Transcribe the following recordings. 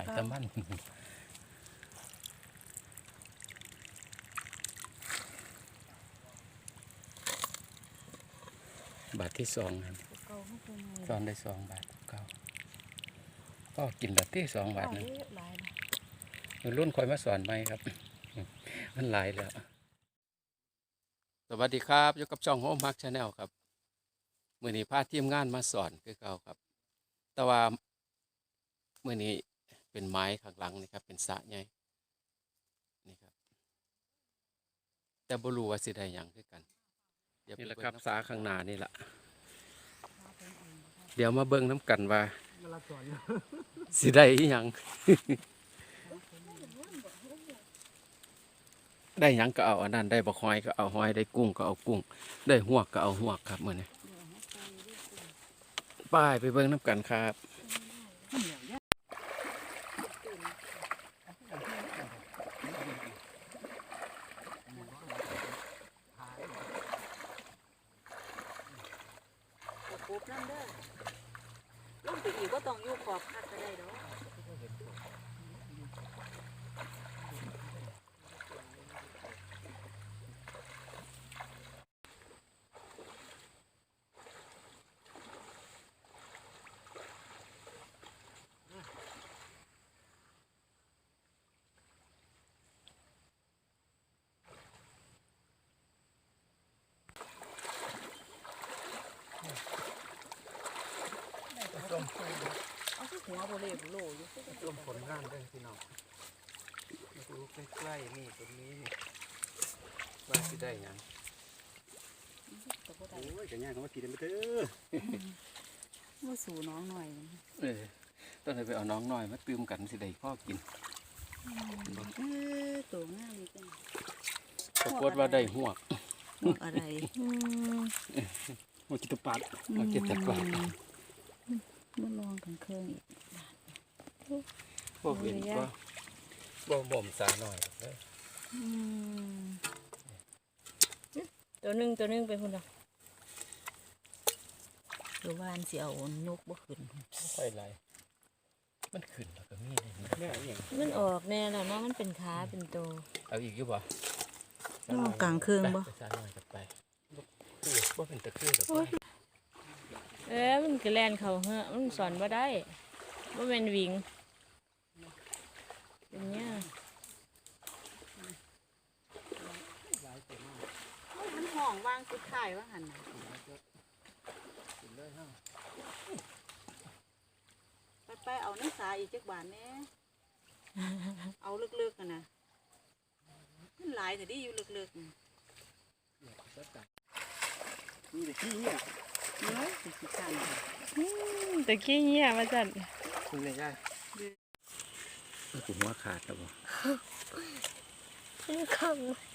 ายแตะมันบาทที่สองครับเก่าเขาเป็นไงสอนได้สองบาทเก้าก็กินละที่สองบาทหนึงหลายนะเดี๋ยวรุ่นคอยมาสอนไหมครับ มันหลายแล้ว สวัสดีครับอยู่กับช่องโฮมมักชาแนลครับมื่อนี้พาทีมงานมาสอนคือเก่าครับ แต่ว่ามื่อนี้ เป็นไม้ข้างหลังนี่ครับ เป็นสระใหญ่นี่ครับ แต่บ่รู้ว่าสิได้หยังคือกันนี่แหละครับสาข้างหน้านี่แหละเดี๋ยวมาเบิ่งน้ำกันว่ามาลาสอนสิได้อีหยัง ได้หยังก็เอาอันนั้นได้บักหอยก็เอาหอยได้กุ้งก็เอากุ้ง ได้หวกก็เอาหวกครับมื้อนี้ไป้ายไปเบิ่งน้ำกันครับ ปุ๊บนั่นเด้อลงไปอีกก็ต้องอยู่ขอบคักก็ได้เนาะ เอาที่หั วโบเล่โบโลอยู่ลมผลงานเด้อพี่น้องมาดูใกล้ๆนี่ตรงนี้นี่ว่าสิได้หยังแต่บ่ได้โอ้ยจะย่างเขามากินได้ไหมเด้อมาสู่น้องหน่อยเออต้องให้ไปเอาน้องน้อยมาตื่มกันสิได้พ่อกินเออตัวงามจังปรากฏว่าได้หวกดอกอะไรอืมมากินตะปัดมาเก็บจากบ้านมาลองกันเครื่องอีก พวกเห็นก็บ่บ่มสาหน่อยเด้ออืมตัวหนึงตัวหนึงเป็นคนละตัววานสิเอานกบ่ขึ้นบ่ค่อยไรมันขึ้นแล้วก็มีเลยนะแม่อหย่างมันออกแน่แล้วเนาะมันเป็นขาเป็นตัวเอาอีกอยู่บ่นอกกลางเครื่องบ่ไปสาหน่อยกับไปบ่คือบ่เป็นตะคือดอกโอ้ยเอ้มันก็แล่นเขาเฮอะมันสอนบ่ได้บ่แม่นวิ่งเป็นเนี้ยมัน ห้องวางสุดท้ายว่าหั่นน่ะไปไปเอาน้ำสาอีกจักบาทแหน่เอาลึกๆกันนะมันหลายแต่ดีอยู่ลึกๆน่ะนี่แต่ขี้เนี่ยเนื้อสิขี้ข้านแต่ขี้เหี้ยมาจัดคุณเลยย่าผมว่าขาดแล้วบ่คำ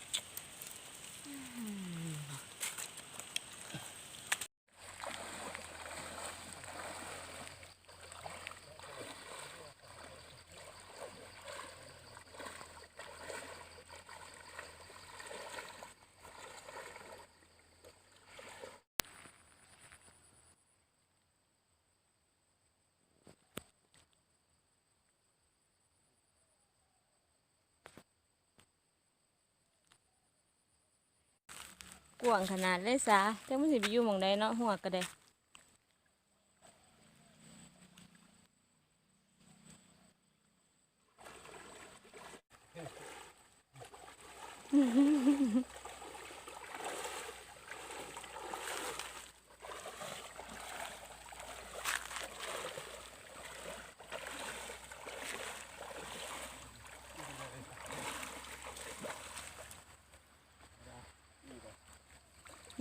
กว้างขนาดเลยซะแต่มันสิไปอยู่หมองใดเนาะหัวก็ได้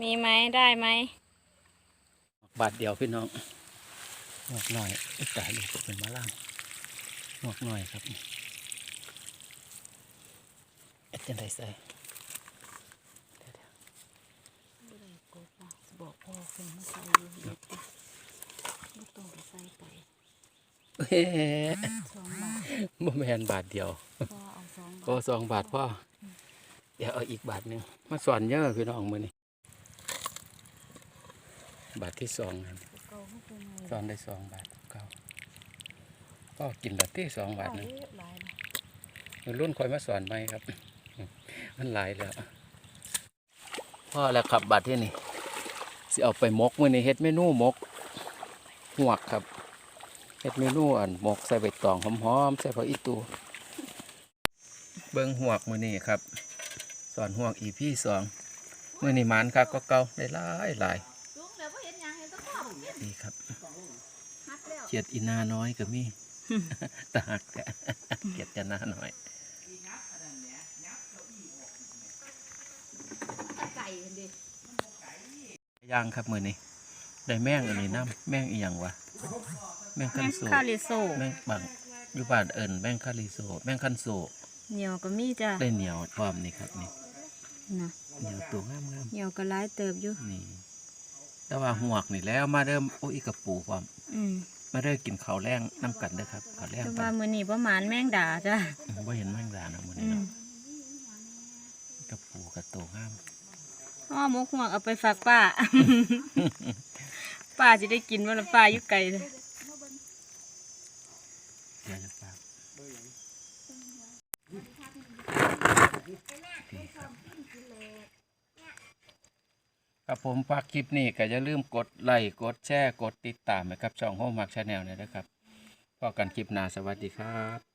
มีไหมได้ไหมบาทเดียวพี่น้องหวกหน่อยไอ้ตายเลยเป็นมาล่างหวกหน่อยครับเอ็ดจังไดใส่บอกพ่อเพิ่นมาใส่อยู่เด็ดดิบ่ต้องไปใส่ไปเฮ้สองบาทบ่แม่นบาทเดียวพ่อเอาสองก็บาทสองบาทพ่อเดี๋ยวเอาอีกบาทหนึงมาสอนเยอะพี่น้องมือนี่ บาทที่สองครับเก่าเขาเป็นไงสอนได้สองบาทเก้าก็กินแบบที่สองบาทหนึงหลายนะมือรุ่นคอยมาสอนไหมครับ มันหลายแล้วพ่อแล้วครับบัดที่นี่สิเอาไปหมกมื้อนี้เฮ็ดเมนูหมกหวกครับเฮ็ดเมนูอันหมกใส่ใบตองหอมๆใส่ผักอีตูเบิ่งหวกมื้อนี้ครับ สอนหวกอีพี่สองมื้อนี้หมานครับก็เก่าได้หลายหลาย นดีครับฮัดแล้วเขียดอีนาน้อยก็มีตาหักแกะเขียดจะนาน้อยไก่เห็นดิย่างครับมื้อนี้ได้แม่งอันนี้น้ำแม่งอีหยังวะแม่งคันโซคาริโซแม่งบังอยู่บ้านเอิญแม่งคาริโซแม่งคันโซเหนียวก็มีจ้ะได้เหนียวพร้อมนี่ครับนี่นะเหนียวตัวงามเหนียวก็หลายเติบอยู่ๆนี่ แต่ว่าหวกนี่แล้วมาเริ่มโอ้ยอีกระปูพร้อมอืมมาเริ่มกินข้าวแรงน้ำกันเด้อครับข้าวแรงแต่กัว่านมื้อนี้ประมาณแมงดาจ้ะบ่เห็นแมงดานะมื้ออืนี้มเนาะกระปูกระโตงามอ้อหมกหวกเอาไปฝากป้า ป้าจะได้กินว่าละป้าอยู่ไกลเลย เดี๋ยวจะฝากดีครับ ครับผมฝากคลิปนี้ก็อย่าลืมกดไลค์กดแชร์กดติดตามนะครับช่องโฮมมักชาแนลนะครับพอกันคลิปหน้าสวัสดีครับ